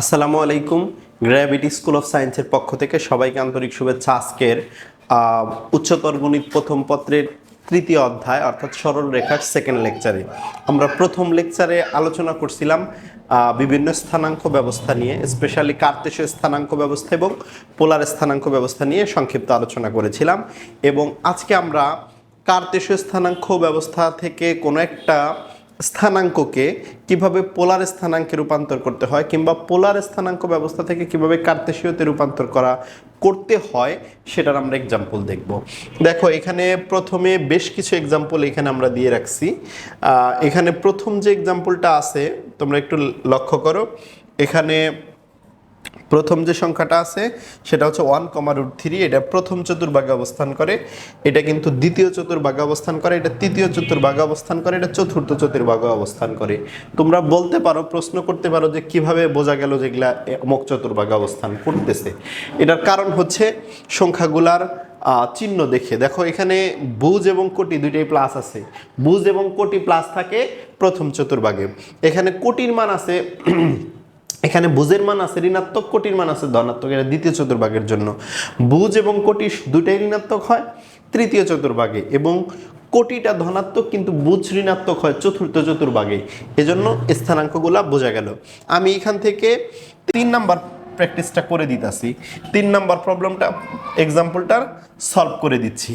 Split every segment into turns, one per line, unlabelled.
আসসালামু আলাইকুম gravity school of সায়েন্সের পক্ষ থেকে সবাইকে আন্তরিক শুভেচ্ছা আজকের উচ্চতর গণিত প্রথম পত্রের তৃতীয় অধ্যায়, অর্থাৎ সরল রেখার সেকেন্ড লেকচারে আমরা প্রথম লেকচারে আলোচনা করছিলাম বিভিন্ন স্থানাঙ্ক ব্যবস্থা নিয়ে স্পেশালি কার্তেশীয় স্থানাঙ্ক ব্যবস্থা এবং পোলার স্থানাঙ্ক ব্যবস্থা নিয়ে সংক্ষিপ্ত আলোচনা করেছিলাম। এবং আজকে আমরা কার্তেশীয় স্থানাঙ্ক ব্যবস্থা থেকে কোনো একটা স্থানাঙ্ককে কীভাবে পোলার স্থানাঙ্কে রূপান্তর করতে হয় কিংবা পোলার স্থানাঙ্ক ব্যবস্থা থেকে কীভাবে কার্তেশীয়তে রূপান্তর করা করতে হয়, সেটার আমরা এক্সাম্পল দেখব। দেখো, এখানে প্রথমে বেশ কিছু এক্সাম্পল এখানে আমরা দিয়ে রাখছি। এখানে প্রথম যে এক্সাম্পলটা আছে, তোমরা একটু লক্ষ্য করো। এখানে প্রথম যে সংখ্যাটা আছে, সেটা হচ্ছে ওয়ান কমা রুট থ্রি এটা প্রথম চতুর্ভাগে অবস্থান করে, এটা কিন্তু দ্বিতীয় চতুর্ভাগে অবস্থান করে, এটা তৃতীয় চতুর্ভাগে অবস্থান করে, এটা চতুর্থ চতুর্ভাগে অবস্থান করে। তোমরা বলতে পারো, প্রশ্ন করতে পারো যে কীভাবে বোঝা গেল যেগুলা অমুক চতুর্ভাগে অবস্থান করতেছে। এটার কারণ হচ্ছে সংখ্যাগুলার চিহ্ন দেখে। দেখো, এখানে বুজ এবং কোটি দুইটাই প্লাস আছে। বুজ এবং কোটি প্লাস থাকে প্রথম চতুর্ভাগে। এখানে কোটির মান আছে এখানে বুজের মান আছে ঋণাত্মক, কোটির মান আছে ধনাত্মক। এটা দ্বিতীয় চতুর্ভাগের জন্য। বুজ এবং কোটি দুটাই ঋণাত্মক হয়, তৃতীয় চতুর্ভাগে। এবং কোটিটা ধনাত্মক, কিন্তু বুজ ঋণাত্মক হয় চতুর্থ চতুর্ভাগে। এজন্য স্থানাঙ্কগুলা বোঝা গেল। আমি এখান থেকে তিন নাম্বার প্র্যাকটিসটা করে দিতেছি। তিন নাম্বার প্রবলেমটা এক্সাম্পলটার সলভ করে দিচ্ছি।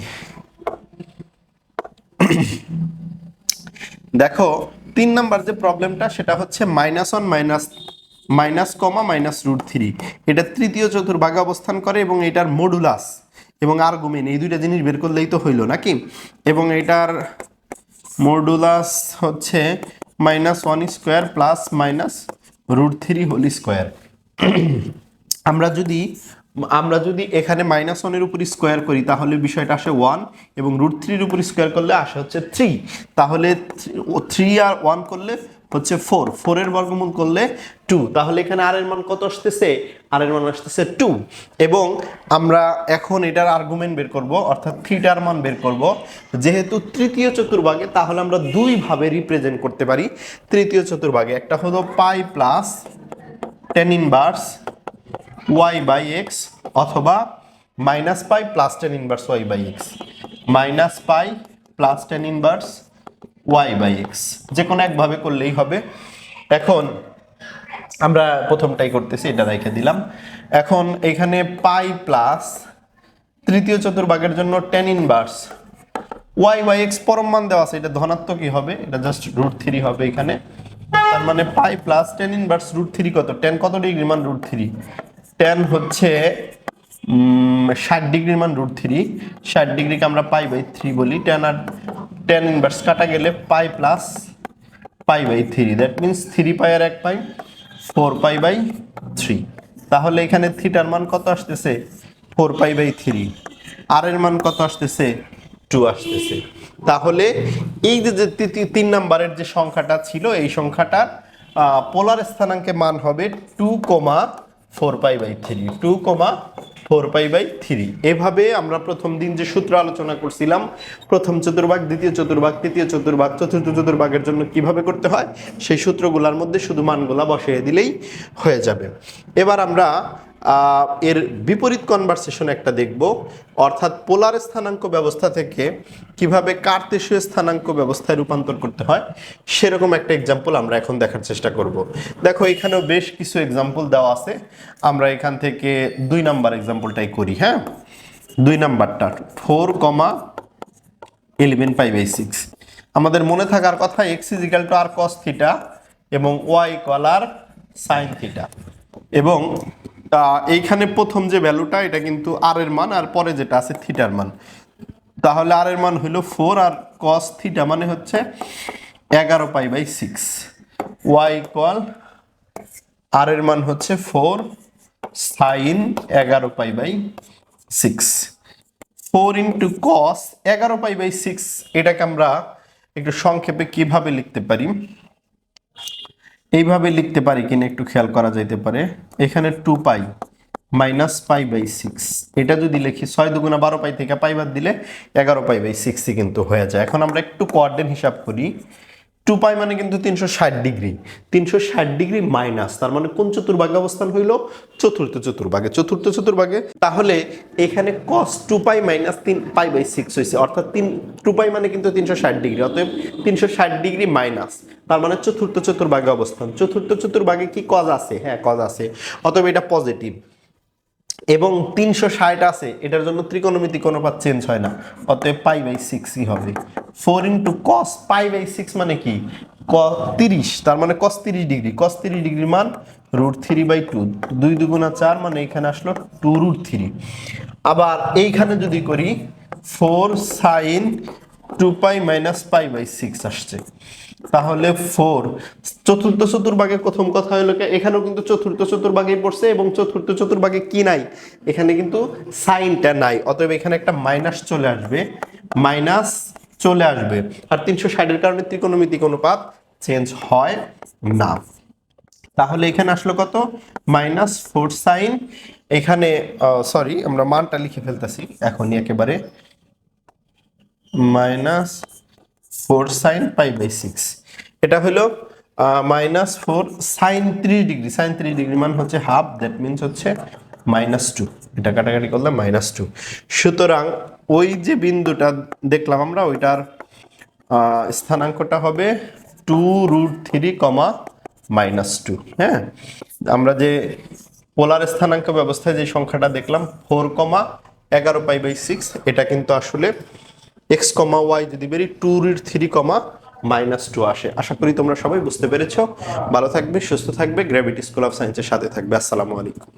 দেখো, তিন নাম্বার যে প্রবলেমটা সেটা হচ্ছে minus one minus minus comma minus root three. এটা তৃতীয় চতুর্ভাগে অবস্থান করে এবং এটার মডুলাস এবং আর্গুমেন্ট এই দুইটা জিনিস বের করলেই তো হইল, নাকি? এবং এটার মডুলাস হচ্ছে minus one square plus minus root three whole square. আমরা যদি আমরা যদি এখানে মাইনাস ওয়ানের উপর স্কোয়ার করি, তাহলে বিষয়টা আসে ওয়ান এবং রুট থ্রির উপর স্কোয়ার করলে আসে হচ্ছে থ্রি। তাহলে থ্রি আর ওয়ান করলে হচ্ছে ফোর ফোরের বর্গমূল করলে টু তাহলে এখানে আর এর মান কত আসতেছে? আর এর মান আসতেছে টু এবং আমরা এখন এটার আর্গুমেন্ট বের করব, অর্থাৎ থ্রিটার মান বের করব। যেহেতু তৃতীয় চতুর্ভাগে, তাহলে আমরা দুইভাবে রিপ্রেজেন্ট করতে পারি। তৃতীয় চতুর্ভাগে একটা হলো pi plus tan inverse y by x অথবা minus pi plus tan inverse y by x minus pi plus tan inverse y by x যে কোনো একভাবে করলেই হবে। এখন আমরা প্রথমটাই করতেছি, এটা রেখে দিলাম। এখন এখানে পাই প্লাস তৃতীয় চতুর্ভাগের জন্য tan inverse y y x পরম মান দেওয়া আছে, এটা ধনাত্মকই হবে, এটা জাস্ট রুট থ্রি হবে এখানে। তার মানে pi plus tan inverse root three কত? টেন কত ডিগ্রি মান রুট থ্রি টেন হচ্ছে ষাট ডিগ্রির মান রুট থ্রি ষাট ডিগ্রিকে আমরা পাই বাই থ্রি বলি টেন আর টেন ইনভার্স কাটা গেলে pi plus pi by three that means three pi আর এক pi four pi by three তাহলে এখানে থ্রিটার মান কত আসতেছে? ফোর পাই বাই থ্রি আর এর মান কত আসতেছে? টু আসতেছে। তাহলে এই যে তিন নাম্বারের যে সংখ্যাটা ছিল, এই সংখ্যাটার পোলার স্থানাঙ্কে মান হবে two comma four pi by three two comma four pi by three. এভাবে আমরা প্রথম দিন যে সূত্র আলোচনা করছিলাম, প্রথম চতুর্ভাগ, দ্বিতীয় চতুর্ভাগ, তৃতীয় চতুর্ভাগ, চতুর্থ চতুর্ভাগের জন্য কীভাবে করতে হয়, সেই সূত্রগুলোর মধ্যে শুধু মানগুলা বসিয়ে দিলেই হয়ে যাবে। এবার আমরা এর বিপরীত কনভারসেশন একটা দেখব। অর্থাৎ পোলার স্থানাঙ্ক ব্যবস্থা থেকে কীভাবে কার্তেশীয় স্থানাঙ্ক ব্যবস্থায় রূপান্তর করতে হয়, সেরকম একটা এক্সাম্পল আমরা এখন দেখার চেষ্টা করব। দেখো, এখানেও বেশ কিছু এক্সাম্পল দেওয়া আছে। আমরা এখান থেকে দুই নাম্বার এক্সাম্পলটাই করি হ্যাঁ? দুই নাম্বারটা, four comma eleven pi by six. আমাদের মনে থাকার কথা x equal to r cos theta এবং y equal r sine theta এবং এইখানে প্রথম যে ভ্যালুটা এটা কিন্তু আর এর মান, আর পরে যেটা আছে থিটার মান। তাহলে আর এর মান হইল ফোর আর কস থিটা মানে হচ্ছে এগারো pi by six y equal r এর মান হচ্ছে ফোর সাইন এগারো pi by six four into cos এগারো পাই বাই সিক্স এটাকে আমরা একটু সংক্ষেপে কীভাবে লিখতে পারি? এইভাবে লিখতে পারি কিনা একটু খেয়াল করা যাইতে পারে। এখানে two pi minus pi by six এটা যদি লিখি, ছয় দুগুণা বারো পাই থেকে পাই বাদ দিলে এগারো পাই বাই সিক্সই কিন্তু হয়ে যায়। এখন আমরা একটু কোয়ার্ডেন হিসাব করি। টু পাই মানে কিন্তু তিনশো ষাট ডিগ্রি। তিনশো ষাট ডিগ্রি মাইনাস, তার মানে কোন চতুর্ভাগে অবস্থান হইল? চতুর্থ চতুর্ভাগে। চতুর্থ চতুর্ভাগে, তাহলে এখানে কস টু পাই মাইনাস তিন, পাই বাই সিক্স হয়েছে অর্থাৎ তিন, টু পাই মানে কিন্তু তিনশো ষাট ডিগ্রি, অতএব তিনশো ষাট ডিগ্রি মাইনাস, তার মানে চতুর্থ চতুর্ভাগে অবস্থান। চতুর্থ চতুর্ভাগে কি কজ আছে? হ্যাঁ কজ আছে। অতএব এটা পজিটিভ এবং তিনশো ষাট আছে, এটার জন্য ত্রিকোণমিতি কোনো অনুপাত চেঞ্জ হয় না। অতএব পাই বাই সিক্সই হবে। Four into cos pi by six মানে কি? ক তিরিশ, তার মানে কস তিরিশ ডিগ্রি। কস তিরিশ ডিগ্রির মান রুট থ্রি বাই টু দুই দুগুণা চার মানে এখানে আসলো টু রুট থ্রি আবার এইখানে যদি করি four sine two pi minus pi by six আসছে। তাহলে ফোর। চতুর্থ চতুর্ভাগে প্রথম কথা হলো এখানেও কিন্তু চতুর্থ চতুর্ভাগেই পড়ছে এবং চতুর্থ চতুর্ভাগে কি নাই? এখানে কিন্তু সাইনটা নাই, অতএব এখানে একটা মাইনাস চলে আসবে, মাইনাস চলে আসবে। আর তিনশো ষাটের কারণে ত্রিকোণমিতিক অনুপাত চেঞ্জ হয় না। তাহলে এখানে আসলো কত? Minus four sine. এখানে সরি আমরা মানটা লিখে ফেলতেছি, এখনই একেবারে। Minus four sine pi by six. এটা হলো মাইনাস ফোর সাইন ত্রিশ ডিগ্রি সাইন ত্রিশ ডিগ্রি মান হচ্ছে হাফ দ্যাট মিনস হচ্ছে মাইনাস টু এটা কাটাকাটি করলে মাইনাস টু সুতরাং ওই যে বিন্দুটা দেখলাম আমরা, ওইটার স্থানাঙ্কটা হবে two root three comma minus two হ্যাঁ? আমরা যে পোলার স্থানাঙ্ক ব্যবস্থায় যে সংখ্যাটা দেখলাম ফোর কমা এগারো পাই বাই সিক্স এটা কিন্তু আসলে এক্স কমা ওয়াই যদি বেরি two root three comma minus two আসে। আশা করি তোমরা সবাই বুঝতে পেরেছ। ভালো থাকবে, সুস্থ থাকবে গ্র্যাভিটি স্কুল অফ সায়েন্সের সাথে থাকবে। আসসালামু আলাইকুম।